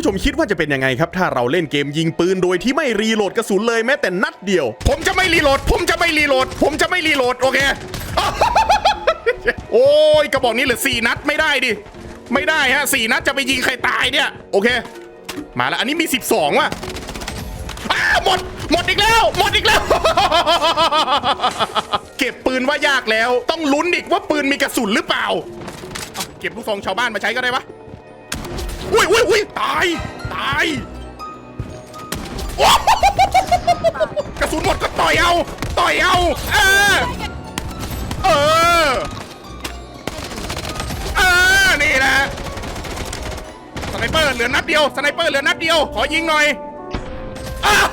ผู้ชมคิดว่าจะเป็นยังไงครับ ถ้าเราเล่นเกมยิงปืนโดยที่ไม่รีโหลดกระสุนเลยแม้แต่นัดเดียว ผมจะไม่รีโหลด ผมจะไม่รีโหลด ผมจะไม่รีโหลดโอเค โอ้ยกระบอกนี้เหลือสี่นัดไม่ได้ดิ ไม่ได้ฮะสี่นัดจะไปยิงใครตายเนี่ย โอเค มาแล้วอันนี้มี 12ว่ะหมด หมดอีกแล้ว หมดอีกแล้ว เก็บปืนว่ายากแล้ว ต้องลุ้นอีกว่าปืนมีกระสุนหรือเปล่าเอาเก็บลูกซองชาวบ้านมาใช้ก็ได้ปะ อุ้ยอุ้ยอุ้ยตาย ตายโอ้โหกระสุนหมดก็ต่อยเอา ต่อยเอา เออ เออ เออ นี่แหละ สไนเปอร์เหลือนัดเดียว สไนเปอร์เหลือนัดเดียว ขอยิงหน่อยอ้าว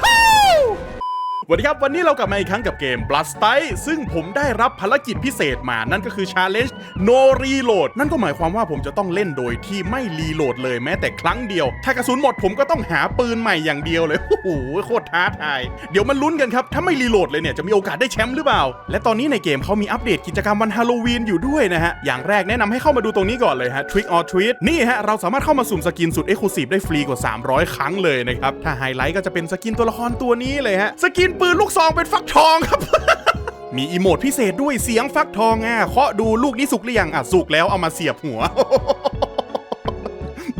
สวัสดีครับวันนี้เรากลับมาอีกครั้งกับเกม Blood s t i ซึ่งผมได้รับภารกิจพิเศษมานั่นก็คือ Challenge No Reload นั่นก็หมายความว่าผมจะต้องเล่นโดยที่ไม่รีโหลดเลยแม้แต่ครั้งเดียว ถ้ากระสุนหมดผมก็ต้องหาปืนใหม่อย่างเดียวเลย โอ้โหโคตรท้าทาย เดี๋ยวมันลุ้นกันครับ ถ้าไม่รีโหลดเลยเนี่ยจะมีโอกาสได้แชมป์หรือเปล่า และตอนนี้ในเกมเขามีอัปเดตกิจกรรมวันฮาโลวีนอยู่ด้วยนะฮะ อย่างแรกแนะนำให้เข้ามาดูตรงนี้ก่อนเลยฮะ Trick or Treat นี่ฮะเราสามารถเข้ามาสุ่มสกินสุดเอ็กซ์คลูซีฟได้ฟรีกว่า 300 ครั้งเลยนะครับถ้าไฮไลท์ก็จะเป็นสกินตัวละครตัวนี้เลยฮะสกินปืนลูกซองเป็นฟักทองครับ มีอีโมดพิเศษด้วยเสียงฟักทองอะเคาะดูลูกนี้สุกหรือยังอะสุกแล้วเอามาเสียบหัว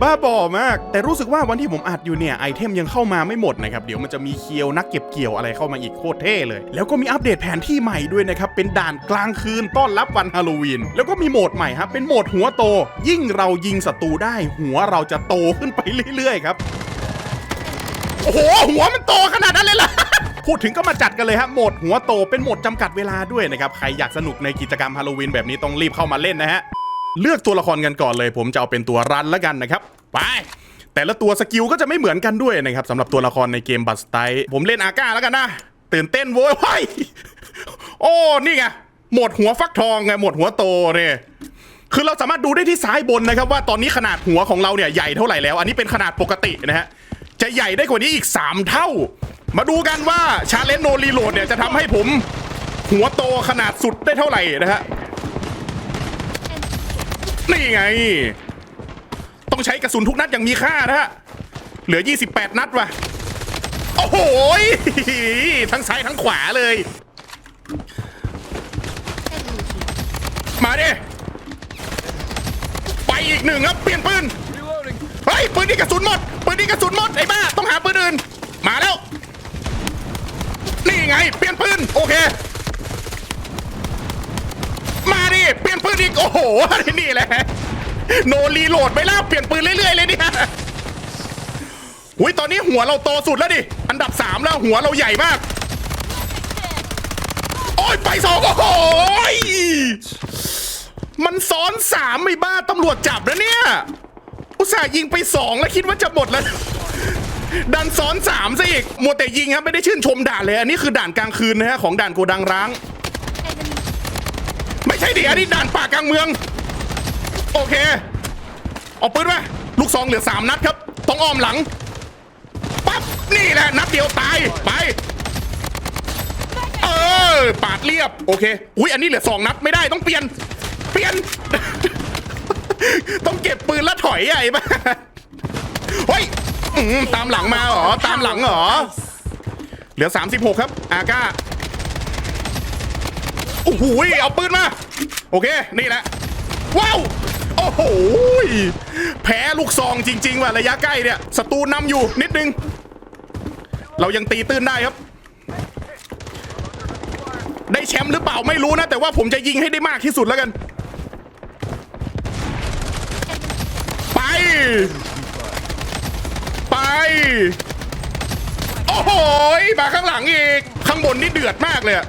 บ้าบอมาก แต่รู้สึกว่าวันที่ผมอัดอยู่เนี่ยไอเทมยังเข้ามาไม่หมดนะครับ เดี๋ยวมันจะมีเคียวนักเก็บเกี่ยวอะไรเข้ามาอีกโคตรเท่เลย แล้วก็มีอัปเดตแผนที่ใหม่ด้วยนะครับ เป็นด่านกลางคืนต้อนรับวันฮาโลวีนแล้วก็มีโหมดใหม่ครับเป็นโหมดหัวโต ยิ่งเรายิงศัตรูได้ หัวเราจะโตขึ้นไปเรื่อยๆครับโอ้โหหัวมันโตขนาดนั้นเลยล่ะ พูดถึงก็มาจัดกันเลยฮะโหมดหัวโตเป็นโหมดจำกัดเวลาด้วยนะครับใครอยากสนุกในกิจกรรมฮาโลวีนแบบนี้ต้องรีบเข้ามาเล่นนะฮะเลือกตัวละครกันก่อนเลย ผมจะเอาเป็นตัวรันแล้วกันนะครับไปแต่ละตัวสกิลก็จะไม่เหมือนกันด้วยนะครับสำหรับตัวละครในเกมบัสไตผมเล่นอาก้าแล้วกันนะตื่นเต้นโว้ยว้ยโอ้นี่ไงหมดหัวฟักทองไงหมดหัวโตเนี่ยคือเราสามารถดูได้ที่ซ้ายบนนะครับว่าตอนนี้ขนาดหัวของเราเนี่ยใหญ่เท่าไหร่แล้ว อันนี้เป็นขนาดปกตินะฮะจะใหญ่ได้กว่านี้อีก 3 เท่า มาดูกันว่าชาเลนโนรีโหลดเนี่ยจะทำให้ผม หัวโตขนาดสุดได้เท่าไหร่นะฮะ นี่ไง ต้องใช้กระสุนทุกนัดอย่างมีค่านะฮะ เหลือ 28 นัดว่ะ โอ้โหทั้งซ้ายทั้งขวาเลย มาดิ ไปอีกหนึ่งครับ เปลี่ยนปืน เฮ้ยปืนนี่กระสุนหมด ปืนนี่กระสุนหมด ไอ้บ้า ต้องหาปืนอื่น มาแล้ว นี่ไง เปลี่ยนปืนโอเค มาดิ เปลี่ยนปืนอีก โอ้โห นี่แหละ โนรีโหลดไปแล้วเปลี่ยนปืนเรื่อยๆเลยเนี่ยอุ้ยตอนนี้หัวเราโตสุดแล้วดิ อันดับสามแล้วหัวเราใหญ่มาก โอ้ยไปสองโอ้โหมันซ้อนสามไม่บ้าตำรวจจับนะเนี่ย อุตส่าห์ยิงไปสองแล้วคิดว่าจะหมดแล้ว ดันซ้อนสามซะอีกมัวแต่ยิงครับไม่ได้ชื่นชมด่านเลยอันนี้คือด่านกลางคืนนะฮะของด่านโกดังร้าง ไม่ใช่ดิอันนี้ด่านป่ากลางเมือง โอเคเอาปืนมาลูกซองเหลือสามนัดครับต้องอ้อมหลังปั๊บนี่แหละนัดเดียวตายไปเออปาดเรียบโอเคอุ้ยอันนี้เหลือสองนัดไม่ได้ต้องเปลี่ยน เปลี่ยน ต้องเก็บปืนแล้วถอยใหญ่มาเฮ้ย อืมตามหลังมาเหรอ ตามหลังเหรอ เหลือ 36 ครับ อาก้า โอ้โหเอาปืนมา โอเค นี่แหละ ว้าว โอ้โห แพ้ลูกซองจริง ๆ ว่ะ ระยะใกล้เนี่ย ศัตรูนำอยู่นิดนึง เรายังตีตื้นได้ครับ ได้แชมป์หรือเปล่าไม่รู้นะ แต่ว่าผมจะยิงให้ได้มากที่สุดแล้วกัน ไป โอ้โหมาข้างหลังอีก ข้างบนนี่เดือดมากเลยอะ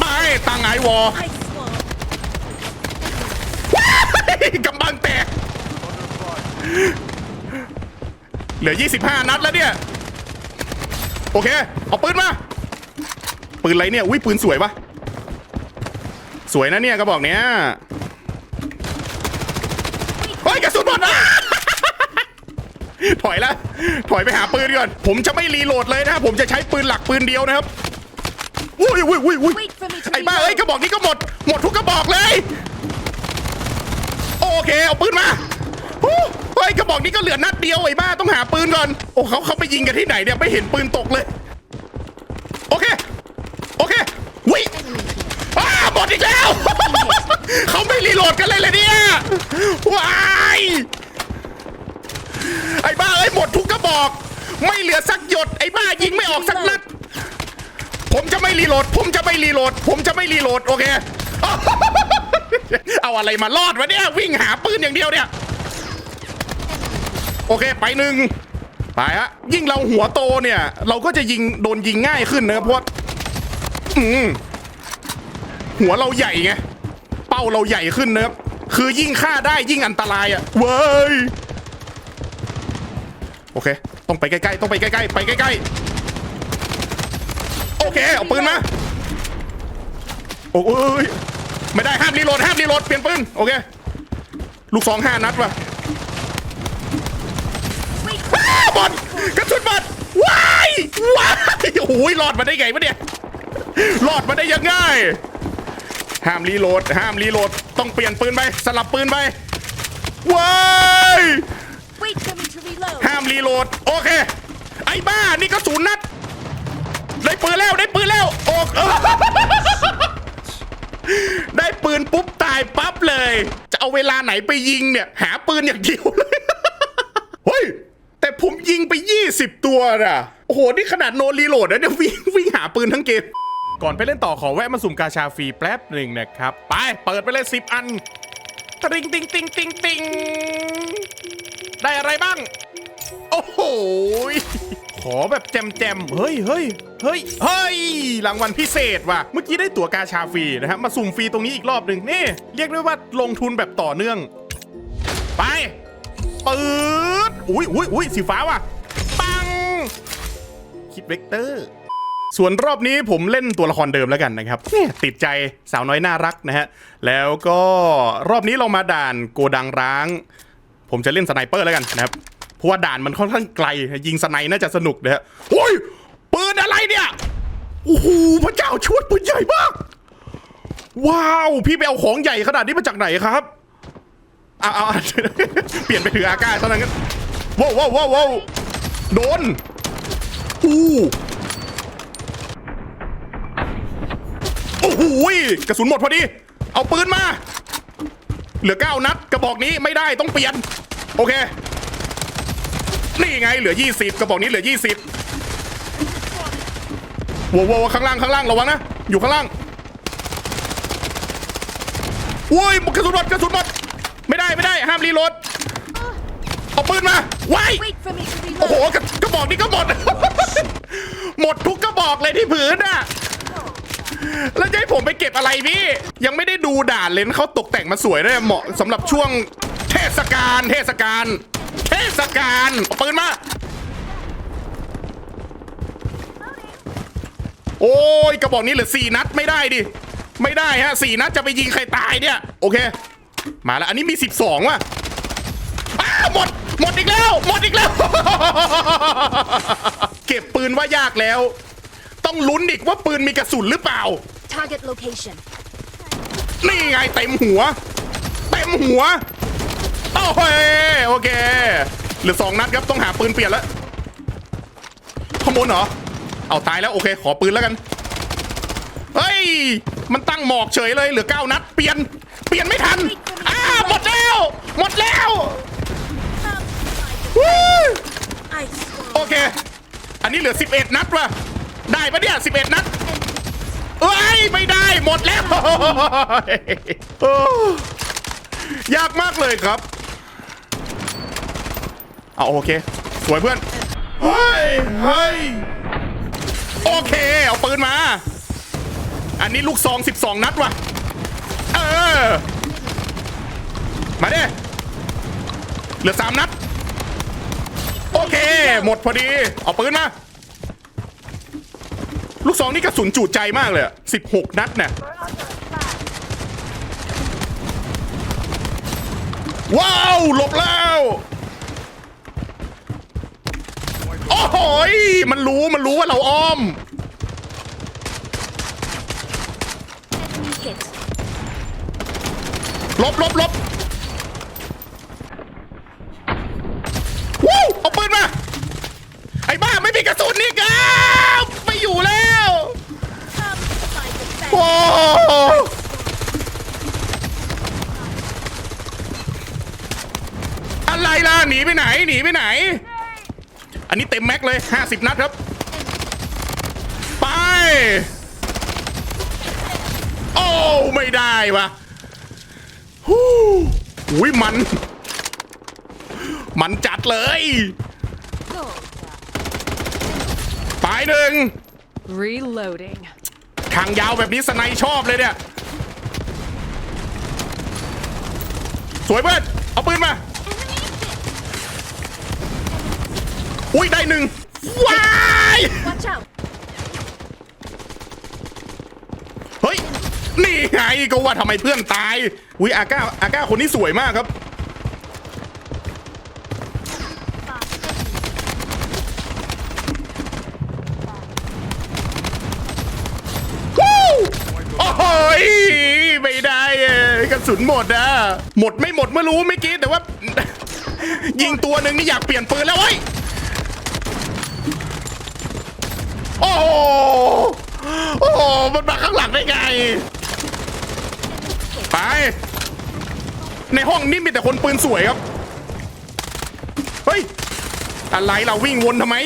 ไปตังไอวอกำบังแตก เหลือ 25 นัดแล้วเนี่ย โอเค เอาปืนมา ปืนอะไรเนี่ย อุ้ยปืนสวยปะสวยนะเนี่ยกระบอกเนี้ย เฮ้ยกระสุนหมดอะ ถอยละถอยไปหาปืนก่อน ผมจะไม่รีโหลดเลยนะผมจะใช้ปืนหลักปืนเดียวนะครับอุ้ยอุ้ยอุ้ยอุ้ย Wait for me to ไอ้บ้าเอ้ยกระบอกนี้ก็หมด หมดทุกกระบอกเลย โอเคเอาปืนมาฮู้เฮ้ฮ้ยกระบอกนี้ก็เหลือนัดเดียวไอ้บ้าต้องหาปืนก่อน โอ้เขาเขาไปยิงกันที่ไหนเนี่ยไม่เห็นปืนตกเลย โอเค โอเควิอ้าหมดอีกแล้ว เขาไม่รีโหลดกันเลยเลยเนี่ย ว้าย ไอ้บ้าเอ้ยหมดทุกกระบอก ไม่เหลือสักหยดไอ้บ้ายิงไม่ออกสักนัด ผมจะไม่รีโหลด ผมจะไม่รีโหลด ผมจะไม่รีโหลดโอเคเอาอะไรมารอดวะเนี่ยวิ่งหาปืนอย่างเดียวเนี่ยโอเคไปหนึ่งไปฮะยิ่งเราหัวโตเนี่ย เราก็จะยิงโดนยิงง่ายขึ้นนะเพราะว่อืมหัวเราใหญ่ไงเป้าเราใหญ่ขึ้นนะครับคือยิ่งฆ่าได้ยิ่งอันตรายอะ่ะเว้ย โอเค ต้องไปใกล้ๆ ต้องไปใกล้ๆ ไปใกล้ๆ โอเค เอาปืนมา โอ้ย ไม่ได้ห้ามรีโหลดห้ามรีโหลดเปลี่ยนปืน โอเค ลูกสองห้านัดว่ะวบอลกระสุนบอลว้ายว้ายโอ้ยรอดมาได้ไงวะเนี่ยรอดมาได้ยังไงห้ามรีโหลด ห้ามรีโหลด ต้องเปลี่ยนปืนไป สลับปืนไปว้าย Wait for me to reload. ห้าม รีโหลด โอเค ไอ้บ้า นี่ก็ศูนย์นัด ได้ปืนแล้ว ได้ปืนแล้ว โอกเออได้ปืนปุ๊บตายปั๊บเลย จะเอาเวลาไหนไปยิงเนี่ย หาปืนอย่างเดียวเลยเฮ้ย แต่ผมยิงไป 20 ตัวน่ะ โอ้โห นี่ขนาดโนรีโหลดนะเนี่ยวิ่งวิ่งหาปืนทั้งเกม ก่อนไปเล่นต่อขอแวะมาสุ่มกาชาฟรีแป๊บหนึ่งนะครับ ไป เปิดไปเลย 10 อัน ติงติงติงติงติงได้อะไรบ้าง โอ้โหขอแบบแจมแจมๆเฮ้ยเฮ้ยเฮ้ยเฮ้ยรางวัลพิเศษว่ะ เมื่อกี้ได้ตั๋วกาชาฟรีนะครับ มาสุ่มฟรีตรงนี้อีกรอบหนึ่งนี่ เรียกได้ว่าลงทุนแบบต่อเนื่อง ไปปืดอุ้ยอุ้ยอุ้ยสีฟ้าว่ะ ปัง คิดเวกเตอร์ส่วนรอบนี้ผมเล่นตัวละครเดิมแล้วกันนะครับเนี่ยติดใจสาวน้อยน่ารักนะฮะ แล้วก็รอบนี้เรามาด่านโกดังร้าง ผมจะเล่นสไนเปอร์แล้วกันนะครับเพ ราะว่าด่านมันค่อนข้างไกล ยิงสไนน่าจะสนุกนะฮะโอ้ยปืนอะไรเนี่ยโอ้โหพระเจ้าช่วยปืนใหญ่มาก ว้าว พี่ไปเอาของใหญ่ขนาดนี้มาจากไหนครับเอาเอาเอาเปลี่ยนไปถืออากาศตอนนั้นว้าวว้าวว้าวโดนอู้โอ้โหกระสุนหมดพอดี เอาปืนมา เหลือเก้านัด กระบอกนี้ไม่ได้ต้องเปลี่ยน โอเค นี่ไงเหลือ 20 กระบอกนี้เหลือ 20ว้าวว้าวข้างล่างข้างล่างระวังนะ อยู่ข้างล่างโอ้ยกระสุนหมดกระสุนหมดไม่ได้ไม่ได้ห้ามรีโหลดเอาปืนมาไว้ Wait for me to โอ้โห reload. กระกระบอกนี้ก็หมด หมดทุกกระบอกเลยที่ผืนอะแล้วจะให้ผมไปเก็บอะไรพี่ ยังไม่ได้ดูด่านเลยนะเขาตกแต่งมาสวยด้วยเหมาะสำหรับช่วงเทศกาลเทศกาลเทศกาลเอาปืนมา โอ้ยกระบอกนี้เหลือสี่นัดไม่ได้ดิ ไม่ได้ฮะสี่นัดจะไปยิงใครตายเนี่ย โอเค มาแล้ว อันนี้มีสิบสองว่ะอ้าวหมด หมดอีกแล้ว หมดอีกแล้ว เก็บปืนว่ายากแล้ว ต้องลุ้นอีกว่าปืนมีกระสุนหรือเปล่า Target location. นี่ไงเต็มหัว เต็มหัว โอ้โหโอเคเหลือสองนัดครับต้องหาปืนเปลี่ยนแล้วขโมยเหรอ เอาตายแล้วโอเค ขอปืนแล้วกัน เฮ้ย มันตั้งหมอกเฉยเลยเหลือเก้านัดเปลี่ยน เปลี่ยนไม่ทัน อ้าหมดแล้ว หมดแล้วโอเค อันนี้เหลือ 11 นัดว่ะ ได้ปะเนี่ย 11 นัดเอ้ยไม่ได้หมดแล้วอยากมากเลยครับ เอาโอเค สวยเพื่อน เฮ้ยเฮ้ยโอเค เอาปืนมา อันนี้ลูกซอง 12 นัดว่ะ เออ มาเด้เหลือ 3 นัด โอเค หมดพอดี เอาปืนมา ลูกซองนี่กระสุนจูดใจมากเลยสิบหกนัดเนี่ยว้าว หลบแล้ว โอ้โหมันรู้มันรู้ว่าเราอ้อม Enemy ลบลบลบวู้เอาปืนมา ไอ้บ้าไม่มีกระสุนนี่ครับไม่อยู่แล้วโอ้โหอะไรล่ะหนีไปไหนหนีไปไหน อันนี้เต็มแม็กเลย 50 นัดครับ ไป โอ้ไม่ได้วะฮู้อุ้ยมัน มันจัดเลย ไปหนึ่ง Reloading. ทางยาวแบบนี้สไนชอบเลยเนี่ย สวยเพื่อนเอาปืนมา อุ้ยได้หนึ่งว้าย Watch out! เฮ้ยนี่ไงก็ว่าทำไมเพื่อนตายอุ้ยอาก้าอาก้าคนนี้สวยมากครับวู้โอ้โหยไม่ได้เอ้ยกระสุนหมดอะหมดไม่หมดเมื่อรู้ไม่อกี้แต่ว่า ยิงตัวหนึ่งนี่อยากเปลี่ยนปืนแล้วเว้ย โอ้โหโอ้โหมันมาข้างหลังได้ไง ไป ในห้องนี้มีแต่คนปืนสวยครับ เฮ้ย อะไรเราวิ่งวนทำไม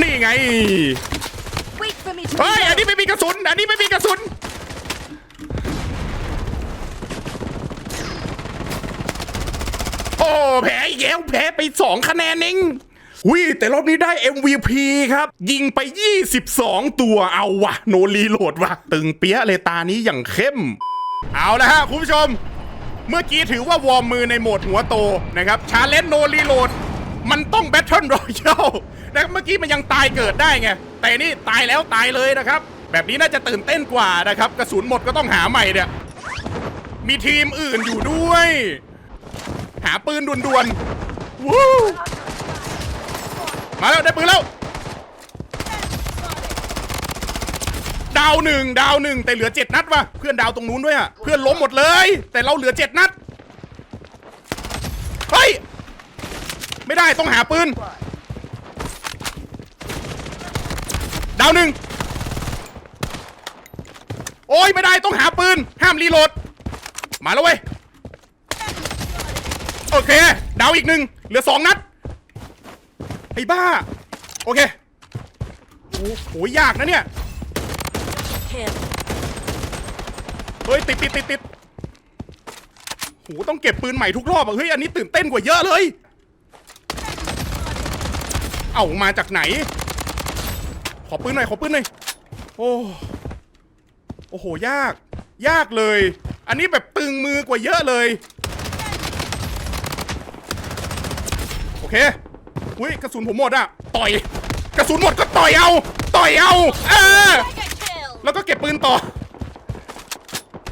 นี่ไง Wait for me to เฮ้ย อันนี้ไม่มีกระสุน อันนี้ไม่มีกระสุน โอ้ แพ้อีกแล้วแพ้ไปสองคะแนนเอง วิแต่รอบนี้ได้ MVP ครับ ยิงไป 22 ตัวเอาวะโนรีโหลดวะตึงเปี้ยเลยตานี้อย่างเข้ม เอาละฮะคุณผู้ชม เมื่อกี้ถือว่าวอร์มมือในโหมดหัวโตนะครับชาเลนโนรีโหลดมันต้องแบทเทิลรอยัลนะครับเมื่อกี้มันยังตายเกิดได้ไง แต่นี่ตายแล้วตายเลยนะครับ แบบนี้น่าจะตื่นเต้นกว่านะครับ กระสุนหมดก็ต้องหาใหม่เนี่ยมีทีมอื่นอยู่ด้วย หาปืนด่วนๆวู้ มาแล้วได้ปืนแล้ว ดาวหนึ่งดาวหนึ่งแต่เหลือเจ็ดนัดว่ะ เพื่อนดาวตรงนู้นด้วยอะเพื่อนล้มหมดเลย แต่เราเหลือเจ็ดนัด เฮ้ย ไม่ได้ต้องหาปืน ดาวหนึ่งโอ้ยไม่ได้ต้องหาปืน ห้ามรีโหลด มาแล้วเว้ย โอเค ดาวอีกหนึ่งเหลือสองนัด ไอ้บ้า โอเคโอ้โหยากนะเนี่ย Kill. เฮ้ยติดติดติดติดโหต้องเก็บปืนใหม่ทุกรอบอะเฮ้ยอันนี้ตื่นเต้นกว่าเยอะเลย เอามาจากไหน ขอปืนหน่อยขอปืนหน่อยโอ้โอ้โหยาก ยากเลย อันนี้แบบตึงมือกว่าเยอะเลย โอเค อุ้ยกระสุนผมหมดอะต่อย กระสุนหมดก็ต่อยเอา ต่อยเอาเออแล้วก็เก็บปืนต่อ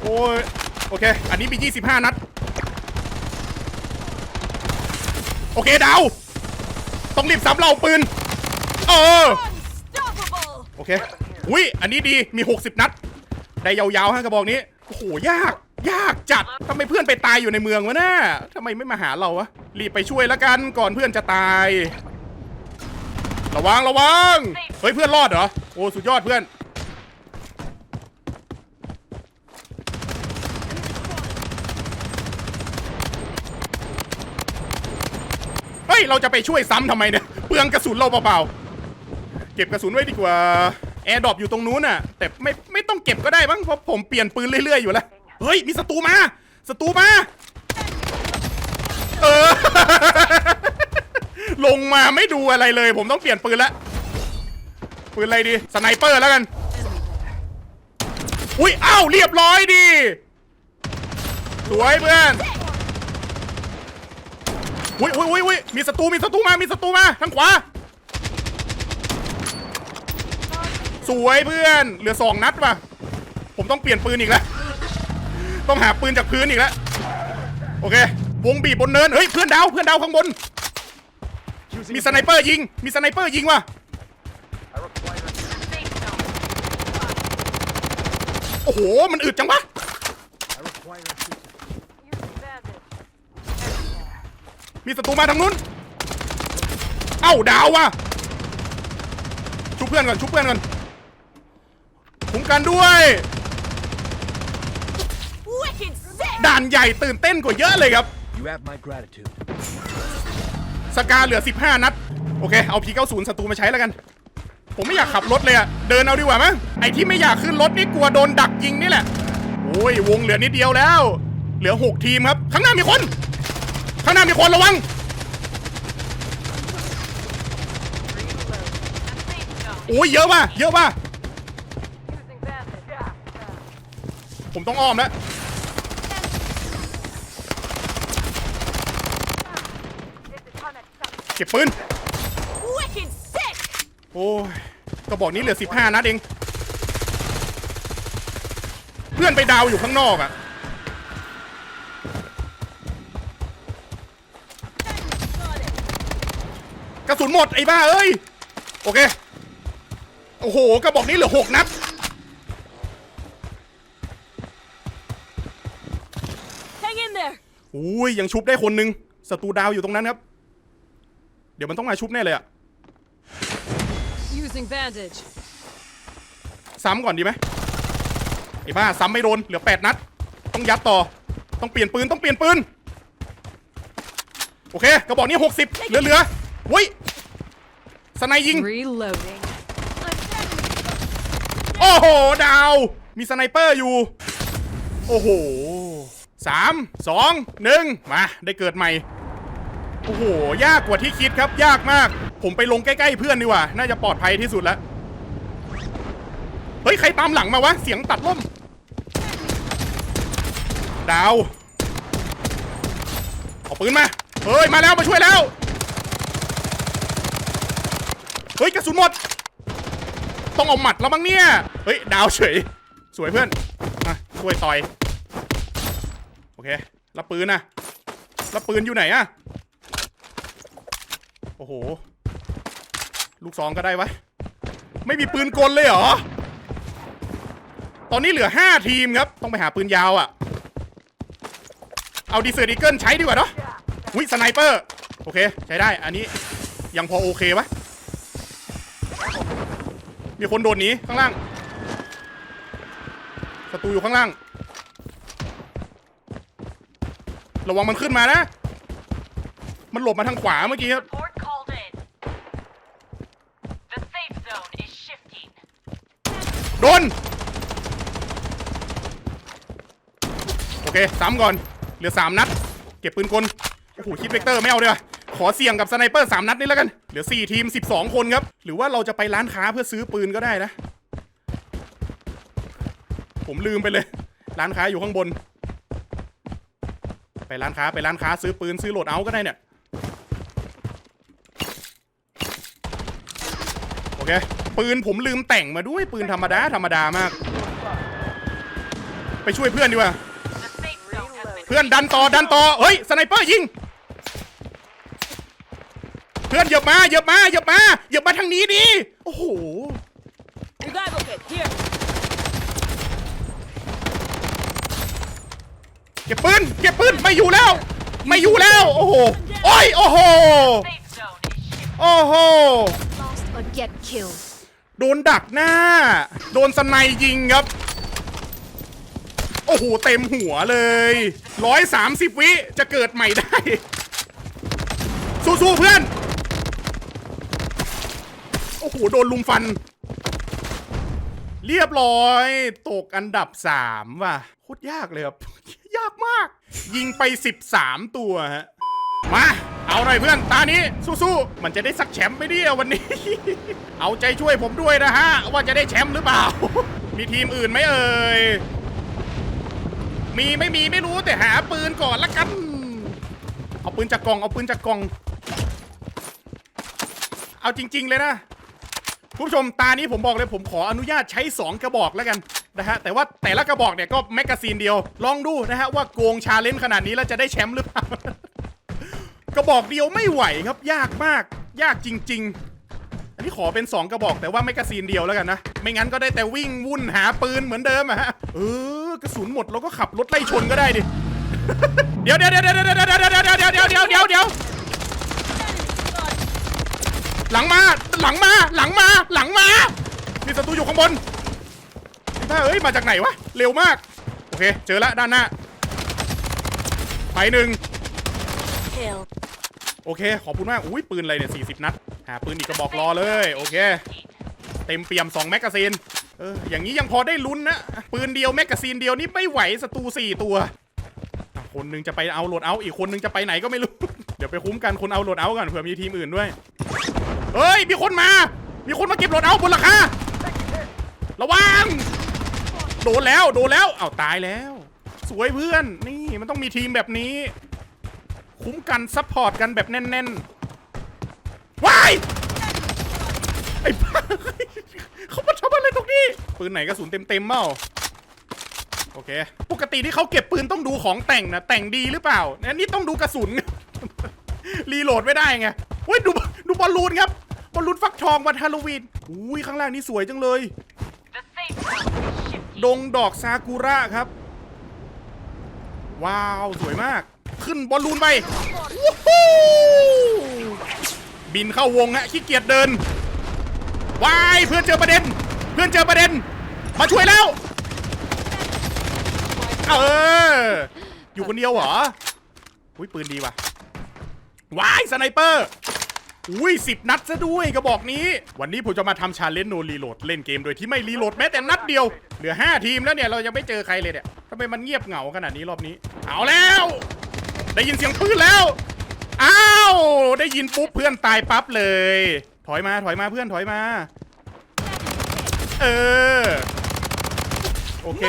โอ้ย โอเค อันนี้มี 25 นัด โอเคดาว ต้องรีบซ้ำเราปืน เออ โอเค อุ้ย อันนี้ดี มี 60 นัด ได้ยาวๆฮะกระบอกนี้ โอ้โห ยาก ยากจัดทำไมเพื่อนไปตายอยู่ในเมืองวะน่าทำไมไม่มาหาเราวะรีบไปช่วยแล้วกันก่อนเพื่อนจะตาย ระวังระวังเฮ้ยเพื่อนรอดเหรอโอ้สุดยอดเพื่อนเฮ้ยเราจะไปช่วยซ้ำทำไมเนี่ยเปลืองกระสุนเราเปล่าๆเก็บกระสุนไว้ดีกว่าแอร์ดรอปอยู่ตรงนู้นน่ะ แต่ไม่ไม่ต้องเก็บก็ได้มั้งเพราะผมเปลี่ยนปืนเรื่อยๆอยู่แล้ว เฮ้ย มีศัตรูมาศัตรูมา เออ ลงมาไม่ดูอะไรเลย ผมต้องเปลี่ยนปืนล้วปืนอะไรดีสไนเปอร์แล้วกัน อุ้ยอ้าวเรียบร้อยดี สวยเพื่อนอุ้ยอุ้ยอุ้ยอุ้ยมีศัตรูมีศัตรูมามีศัตรูมาทางขวา สวยเพื่อน เหลือสองนัดว่ะ ผมต้องเปลี่ยนปืนอีกแล้ว ต้องหาปืนจากพื้นอีกแล้วโอเควงบีบบนเนินเฮ้ยเพื่อนดาวเพื่อนดาวข้างบน มีสไนเปอร์ยิง มีสไนเปอร์ยิงว่ะโอ้โหมันอึดจังวะมีศัตรูมาทางนู้น เอ้าดาวว่ะชุบเพื่อนก่อนชุบเพื่อนก่อนคุ้มกันด้วย ด่านใหญ่ตื่นเต้นกว่าเยอะเลยครับ You have my gratitude. สกาเหลือ 15 นัด โอเค เอา P90 ศัตรูมาใช้แล้วกัน ผมไม่อยากขับรถเลยอะเดินเอาดีกว่ามั้งไอที่ไม่อยากขึ้นรถนี่กลัวโดนดักยิงนี่แหละ โอ้ยวงเหลือนิดเดียวแล้ว เหลือ 6 ทีมครับ ข้างหน้ามีคน ข้างหน้ามีคนระวัง โอ้ยเยอะว่ะเยอะว่ะผมต้องอ้อมแล้ว เก็บปืน Wicked sick! โอ้ยกระบอกนี้เหลือ 15 นัดเอง เพื่อนไปดาวอยู่ข้างนอกอะกระสุนหมดไอ้บ้าเอ้ย โอเค โอ้โหกระบอกนี้เหลือ 6 นัด Hang in there! อุ้ยยังชุบได้คนหนึงศัตรูดาวอยู่ตรงนั้นครับเดี๋ยวมันต้องมาชุบแน่เลยอะ Using bandage. ซ้ำก่อนดีไหมไอ้บ้าซ้ำไม่โดนเหลือ8นัด ต้องยัดต่อ ต้องเปลี่ยนปืนต้องเปลี่ยนปืน โอเคกระบอกนี้60เหลือเหลือๆเฮ้ยสไนยิง Reloading. โอ้โห ดาว มีสไนเปอร์อยู่ โอ้โหสามสองหนึ่งมา ได้เกิดใหม่ โอ้โห ยากกว่าที่คิดครับ ยากมาก ผมไปลงใกล้ๆเพื่อนดีกว่า น่าจะปลอดภัยที่สุดแล้ว เฮ้ย ใครตามหลังมาวะ เสียงตัดล่ม ดาว เอาปืนมา เฮ้ย มาแล้วมาช่วยแล้ว เฮ้ย กระสุนหมด ต้องเอาหมัดแล้วมั้งเนี่ย เฮ้ย ดาวเฉย สวยเพื่อนมาช่วยต่อย โอเค แล้วปืนนะแล้วปืนอยู่ไหนอะ อ้โห ลูกซองก็ได้วะ ไม่มีปืนกลเลยเหรอ ตอนนี้เหลือ 5 ทีมครับ ต้องไปหาปืนยาวอะเอาดีเซอร์ดีเกิลใช้ดีกว่าเนาะวิสไนเปอร์ โอเค ใช้ได้ อันนี้ยังพอโอเคปะมีคนโดดหนีข้างล่างศัตรูอยู่ข้างล่าง ระวังมันขึ้นมานะ มันหลบมาทางขวาเมื่อกี้ครับ โดน โอเคซ้ำก่อน เหลือ3นัด เก็บปืนกล โอ้โหคิดเวกเตอร์ไม่เอาเลยขอเสี่ยงกับสไนเปอร์3นัดนี่แล้วกัน เหลือ4ทีม12คนครับ หรือว่าเราจะไปร้านค้าเพื่อซื้อปืนก็ได้นะ ผมลืมไปเลย ร้านค้าอยู่ข้างบน ไปร้านค้าไปร้านค้าซื้อปืนซื้อโหลดเอาก็ได้เนี่ย โอเค ปืนผมลืมแต่งมาด้วยปืนธรรมดาธรรมดามาก ไปช่วยเพื่อนดีกว่า The safe zone has been เพื่อนดันต่อดันต่อเฮ้ยสไนเปอร์ยิง เพื่อนเหยียบมาเหยียบมาเหยียบมาเหยียบมาทางนี้ดิโอ้โห Revival kit, here! เก็บปืนเก็บปืนไม่อยู่แล้ว ไม่อยู่แล้ว โอ้โหโอ้ยโอ้โห safe zone is shifting. โอ้โห Lost or get killed. โดนดักหน้า โดนสไนยิงครับ โอ้โห เต็มหัวเลยร้อยสามสิบวิจะเกิดใหม่ได้ สู้ๆเพื่อน โอ้โห โดนลุมฟัน เรียบร้อย ตกอันดับสามว่ะโคตรยากเลยครับ ยากมาก ยิงไป13ตัวฮะ มา เอาหน่อยเพื่อนตานี้สู้ๆมันจะได้สักแชมป์ไหมเนี่ยวันนี้ เอาใจช่วยผมด้วยนะฮะ ว่าจะได้แชมป์หรือเปล่า มีทีมอื่นไหมเอ่ยมีไม่มีไม่รู้แต่หาปืนก่อนละกัน เอาปืนจากกล่องเอาปืนจากกล่อง เอาจริง ๆ เลยนะคุณผู้ชมตานี้ผมบอกเลยผมขออนุญาตใช้ 2 กระบอกแล้วกันนะฮะแต่ว่าแต่ละกระบอกเนี่ยก็แมกกาซีนเดียว ลองดูนะฮะว่าโกงชาเลนจ์ขนาดนี้แล้วจะได้แชมป์หรือเปล่า กระบอกเดียวไม่ไหวครับ ยากมาก ยากจริง ๆ อันนี้ขอเป็น 2 กระบอกแต่ว่าแมกกาซีนเดียวแล้วกันนะ ไม่งั้นก็ได้แต่วิ่งวุ่นหาปืนเหมือนเดิมอะฮะเออกระสุนหมดเราก็ขับรถไล่ชนก็ได้ดิเดี๋ยวเดี๋ยวเดี๋ยวเดี๋ยวเดี๋ยวเดี๋ยวเดี๋ยวเดี๋ยวเดี๋ยวเดี๋ยวเดี๋ยวเดี๋ยวหลังมาหลังมาหลังมาหลังมามีศัตรูอยู่ข้างบนไอ้บ้าเอ้ยมาจากไหนวะเร็วมากโอเค เจอแล้วด้านหน้าไปหนึ่ง Kill. โอเค ขอบคุณมาก อุ้ยปืนอะไรเนี่ย40นัด หาปืนอีกกระบอกรอเลย โอเค เต็มเปี่ยม2แมกกาซีน เออ อย่างนี้ยังพอได้ลุ้นนะ ปืนเดียวแมกกาซีนเดียวนี่ไม่ไหวศัตรู4ตัว คนหนึงจะไปเอาโหลดเอาอีกคนหนึงจะไปไหนก็ไม่รู้ เดี๋ยวไปคุ้มกันคนเอาโหลดเอาก่อนเผื่อมีทีมอื่นด้วย เฮ้ย มีคนมา มีคนมาเก็บโหลดเอาบนหลังคาระวัง โดนแล้ว โดนแล้ว เอาวตายแล้ว สวยเพื่อน นี่มันต้องมีทีมแบบนี้ คุ้มกันซัพพอร์ตกันแบบแน่นๆว้ายไอ้บ้าเขามาทำอะไรตรงนี้ ปืนไหนกระสุนเต็มๆเมาโอเค ปกติที่เขาเก็บปืนต้องดูของแต่งนะแต่งดีหรือเปล่าอันนี้ต้องดูกระสุน รีโหลดไม่ได้ไงเฮ้ยดูดูบอลลูนครับบอลลูนฟักทองวันฮาโลวีนอุ้ยข้างล่างนี่สวยจังเลย ดงดอกซากุระครับ ว้าว สวยมาก ขึ้นบอลลูนไปวู้ฮู้บินเข้าวงฮะขี้เกียจเดินวายเพื่อนเจอประเด็น เพื่อนเจอประเด็น มาช่วยแล้ว เออ อยู่คนเดียวเหรออุ้ยปืนดีว่ะวายสไนเปอร์อุ้ยสิบนัดซะด้วยกระบอกนี้ วันนี้ผมจะมาทำชาเลนจ์โนรีโหลดเล่นเกมโดยที่ไม่รีโหลดแม้แต่นัดเดียว เหลือ 5 ทีมแล้วเนี่ย เรายังไม่เจอใครเลยเนี่ยทำไมมันเงียบเหงาขนาดนี้รอบนี้ เอาแล้ว ได้ยินเสียงปืนแล้ว อ้าว ได้ยินปุ๊บเพื่อนตายปั๊บเลย ถอยมาถอยมาเพื่อนถอยมา เออ โอเค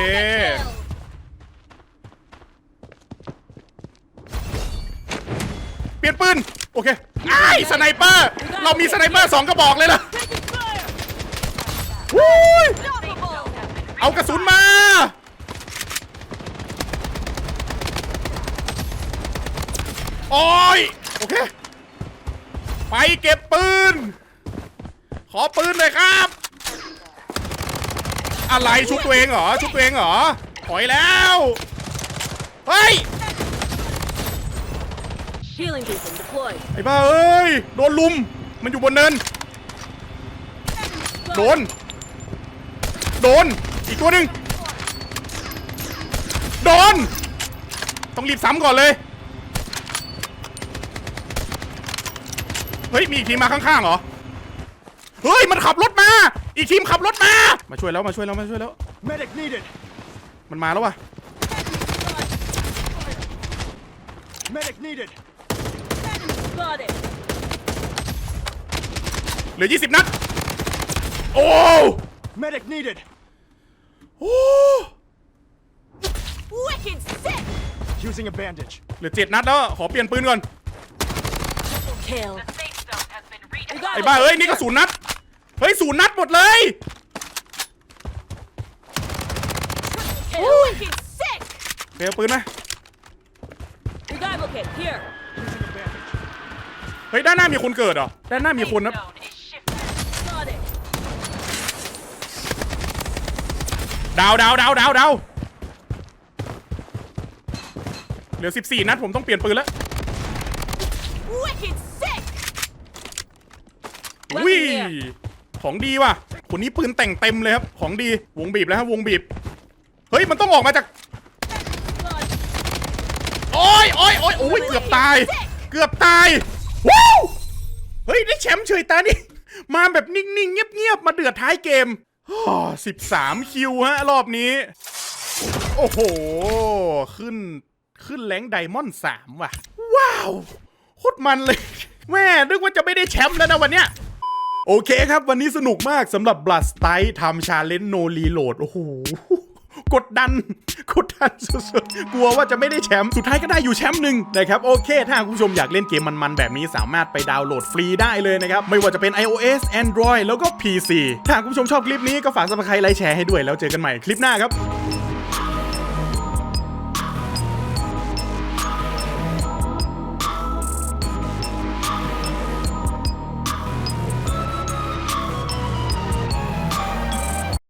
เปลี่ยนปืน โอเคไอ้สไนเปอร์ เรามีสไนเปอร์สองกระบอกเลยล่ะเอากระสุนมา โอ้ยโอเค ไปเก็บปืน ขอปืนเลยครับ อะไรชุบตัวเองเหรอ ชุบตัวเองเหรอ ถอยแล้ว เฮ้ย Healing beacon deployed. ไอ้บ้าเอ้ย โดนลุม มันอยู่บนเนิน โดน โดน อีกตัวหนึ่งโดน ต้องรีบซ้ำก่อนเลย เฮ้ยมีอีกทีมมาข้างๆเหรอเฮ้ยมันขับรถมา อีกทีมขับรถมา มาช่วยแล้วมาช่วยแล้วมาช่วยแล้ว Medic needed. มันมาแล้ววะ Medic needed. Got it. เหลือ 20 นัด โอ้ Medic needed. โอ้ Wicked sick. Using a bandage. เหลือ 7 นัดแล้ว ขอเปลี่ยนปืนก่อน Kill. ไอ้บ้าเอ้ยนี่ก็ศูนย์นัดเฮ้ยศูนย์นัดหมดเลย Kill. Wicked sick. เปลี่ยนปืนไหม Revival kit here. Using a bandage. เฮ้ยด้านหน้ามีคนเกิดเหรอด้านหน้ามี Safe คนนะ zone is shifting. Got it. ดาวดาวดาวดาวดาวเหลือ 14 นัดผมต้องเปลี่ยนปืนแล้ว Wicked sick. วิของดีว่ะคนนี้ปืนแต่งเต็มเลยครับ ของดี วงบีบแล้วครับวงบีบ เฮ้ย มันต้องออกมาจาก Got โอ้ยโอ้ยโอ้ยโอ้ยเกือบตาย เกือบตายว้าวเฮ้ย ได้แชมป์เฉยตานี่ มาแบบนิ่งๆ เงียบๆ มาเดือดท้ายเกมสิบสามคิวฮะ รอบนี้ โอ้โห ขึ้น ขึ้นแรงไดมอนด์สามว่ะ ว้าว โคตรมันเลย แม่นึกว่าจะไม่ได้แชมป์แล้วนะวันเนี้ย โอเคครับ วันนี้สนุกมากสำหรับ Blood s t i ทำชาเลน g e No Reload โอ้โหกดดัน กดดันสุดๆ กลัวว่าจะไม่ได้แชมป์ สุดท้ายก็ได้อยู่แชมป์หนึ่งนะครับ โอเค ถ้าคุณผู้ชมอยากเล่นเกมมันๆ แบบนี้สามารถไปดาวน์โหลดฟรีได้เลยนะครับ ไม่ว่าจะเป็น iOS Android แล้วก็ PC ถ้าคุณผู้ชมชอบคลิปนี้ก็ฝาก subscribe ไลค์แชร์ให้ด้วย แล้วเจอกันใหม่คลิปหน้าครับ